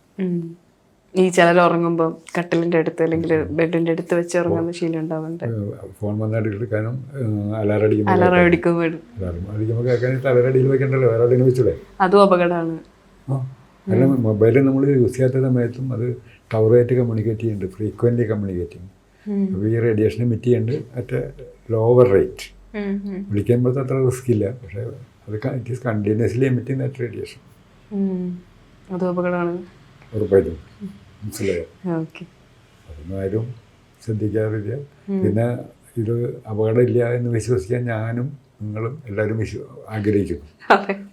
A: ഈ ചിലർ ഉറങ്ങുമ്പോൾ കട്ടിലിന്റെ അടുത്ത് അല്ലെങ്കിൽ ബെഡിന്റെ അടുത്ത് വെച്ച് ഉറങ്ങുന്ന ശീലം ഉണ്ടാവുന്നുണ്ട്
B: ഫോൺ വന്നിട്ട് എടുക്കാനും അലാറം അടിക്കുമ്പോൾ
A: അലാറം അടിക്കുമ്പോൾ
B: അടിക്കുമ്പോൾ കേൾക്കാനായിട്ട് തലരടിയിൽ വെക്കണ്ടല്ലോ എവിടെയും വെച്ചൂടെ
A: അതും അപകടമാണ്.
B: ആ മൊബൈൽ നമ്മൾ യൂസ് ചെയ്യാത്ത സമയത്തും അത് ടവറായിട്ട് കമ്മ്യൂണിക്കേറ്റ് ചെയ്യുന്നുണ്ട് ഫ്രീക്വന്റ് കമ്മ്യൂണിക്കേറ്റ് ചെയ്യും. അപ്പോൾ ഈ റേഡിയേഷൻ എമിറ്റ് ചെയ്യുന്നുണ്ട് അറ്റ് ലോവർ റേറ്റ് വിളിക്കുമ്പോഴത്തെ അത്ര റിസ്ക് ഇല്ല പക്ഷേ അത് it is continuously emitting that radiation
A: അതും അപകടമാണ്.
B: ഉറപ്പായിട്ടും. മനസ്സിലായോ?
A: ഓക്കെ.
B: അതൊന്നും ആരും ശ്രദ്ധിക്കാറില്ല. പിന്നെ ഇത് അപകടമില്ല എന്ന് വിശ്വസിക്കാൻ ഞാനും നിങ്ങളും എല്ലാവരും ആഗ്രഹിക്കുന്നു.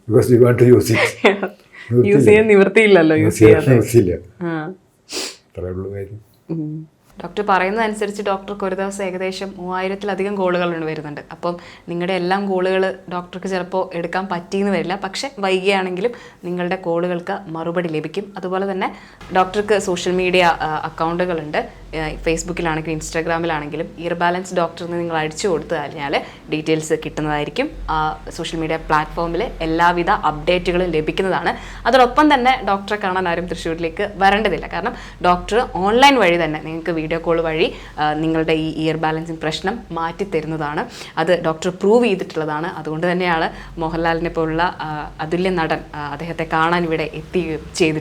B: Because you want to use it
A: use ചെയ്യാൻ നിവൃത്തിയില്ലല്ലോ യൂസ്
B: ചെയ്യാൻ
A: ചെയ്യാതെ.
B: യൂസില്ല അത്രേ ഉള്ളൂ കാര്യം.
A: ഡോക്ടർ പറയുന്നതനുസരിച്ച് ഡോക്ടർക്ക് ഒരു ദിവസം ഏകദേശം മൂവായിരത്തിലധികം കോളുകളുണ്ട് വരുന്നുണ്ട്. അപ്പം നിങ്ങളുടെ എല്ലാം കോളുകൾ ഡോക്ടർക്ക് ചിലപ്പോൾ എടുക്കാൻ പറ്റിയെന്ന് വരില്ല. പക്ഷേ വൈകിയാണെങ്കിലും നിങ്ങളുടെ കോളുകൾക്ക് മറുപടി ലഭിക്കും. അതുപോലെ തന്നെ ഡോക്ടർക്ക് സോഷ്യൽ മീഡിയ അക്കൗണ്ടുകളുണ്ട്. ഫേസ്ബുക്കിലാണെങ്കിലും ഇൻസ്റ്റാഗ്രാമിലാണെങ്കിലും ഇയർ ബാലൻസ് ഡോക്ടർ എന്ന് നിങ്ങൾ അടിച്ചു കൊടുത്തു കഴിഞ്ഞാൽ ഡീറ്റെയിൽസ് കിട്ടുന്നതായിരിക്കും. ആ സോഷ്യൽ മീഡിയ പ്ലാറ്റ്ഫോമിൽ എല്ലാവിധ അപ്ഡേറ്റുകളും ലഭിക്കുന്നതാണ്. അതോടൊപ്പം തന്നെ ഡോക്ടറെ കാണാൻ ആരും തൃശ്ശൂരിലേക്ക് വരേണ്ടതില്ല. കാരണം ഡോക്ടർ ഓൺലൈൻ വഴി തന്നെ നിങ്ങൾക്ക് വീഡിയോ കോൾ വഴി നിങ്ങളുടെ ഈ ഇയർ ബാലൻസിങ് പ്രശ്നം മാറ്റി തരുന്നതാണ്. അത് ഡോക്ടർ പ്രൂവ് ചെയ്തിട്ടുള്ളതാണ്. അതുകൊണ്ട് തന്നെയാണ് മോഹൻലാലിനെ പോലുള്ള അതുല്യ നടൻ അദ്ദേഹത്തെ കാണാൻ ഇവിടെ എത്തി ചെയ്തിട്ടുള്ളത്.